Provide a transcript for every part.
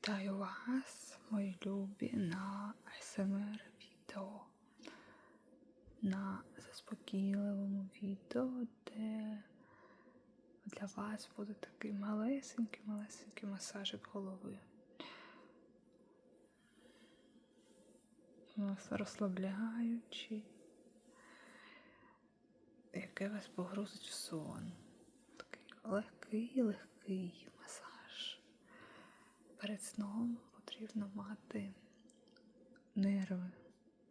Вітаю вас, мої любі, на СМР відео. На заспокійливому відео, де для вас буде такий малесенький, малесенький масажик голови. У нас розслабляючий, який вас погрузить в сон. Такий легкий, легкий. Перед сном потрібно мати нерви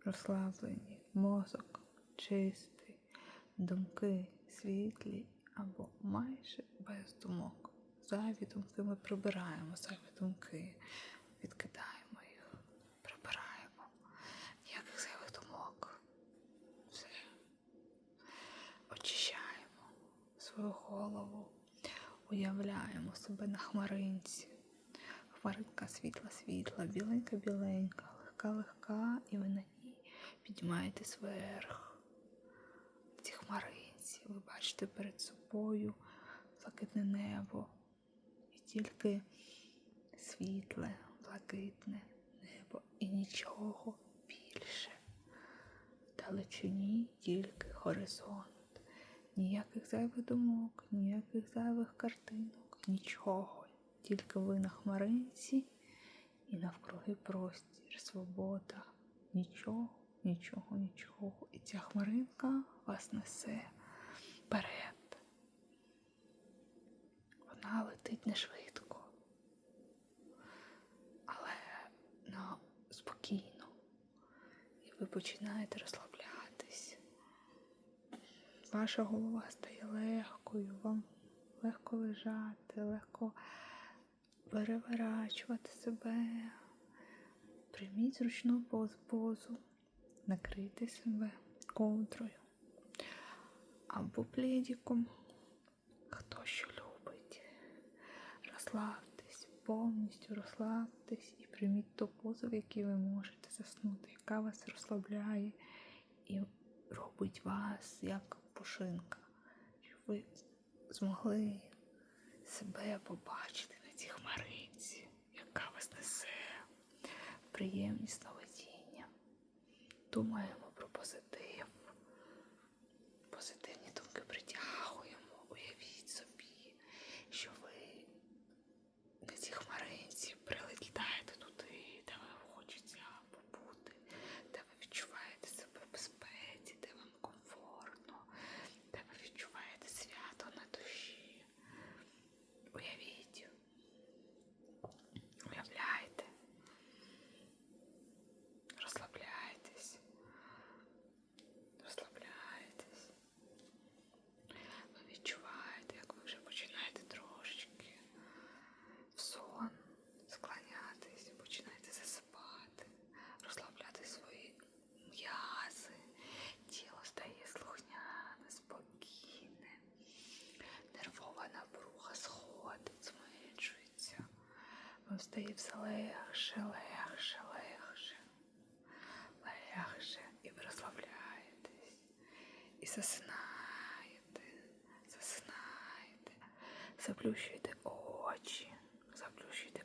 розслаблені, мозок чистий, думки світлі або майже без думок. Зайві думки ми прибираємо, зайві думки, відкидаємо їх, прибираємо. Ніяких зайвих думок. Все. Очищаємо свою голову, уявляємо себе на хмаринці. Хмаринка світла-світла, біленька-біленька, легка-легка, і ви на ній піднімаєтесь вверх. В цій хмаринці ви бачите перед собою блакитне небо і тільки світле, блакитне небо і нічого більше. Далечині тільки горизонт. Ніяких зайвих думок, ніяких зайвих картинок, нічого. Тільки ви на хмаринці і навкруги простір, свобода. Нічого, нічого, нічого. І ця хмаринка вас несе вперед. Вона летить не швидко, але ну, спокійно. І ви починаєте розслаблятись. Ваша голова стає легкою, вам легко лежати, легко переворачувати себе. Прийміть зручну позу, накрийте себе ковдрою або плідіком. Хто що любить. Розслабтесь, повністю розслабтесь і прийміть ту позу, в якій ви можете заснути, яка вас розслабляє і робить вас як пушинка, щоб ви змогли себе побачити хмаринці, яка вас несе приємні сновидіння. Думаємо про позитив. Позитивні думки притягуємо. Уявіть собі, що ви на цій хмаринці прилетаєте туди, де ви хочеться побути, де ви відчуваєте себе в безпеці, де вам комфортно, де ви відчуваєте свято на душі. Уявіть, уявляйте, розслабляйтесь, розслабляйтесь. Ви відчуваєте, як ви вже починаєте трошечки в сон склонятись, починаєте засипати, розслабляти свої м'язи, тіло стає слухняне, спокійне, нервова напруга сходить, зменшується. Вам стає все легше, легше, легше, легше, і ви розслабляєтесь, і засинаєте, засинаєте, заплющуєте очі, заплющуєте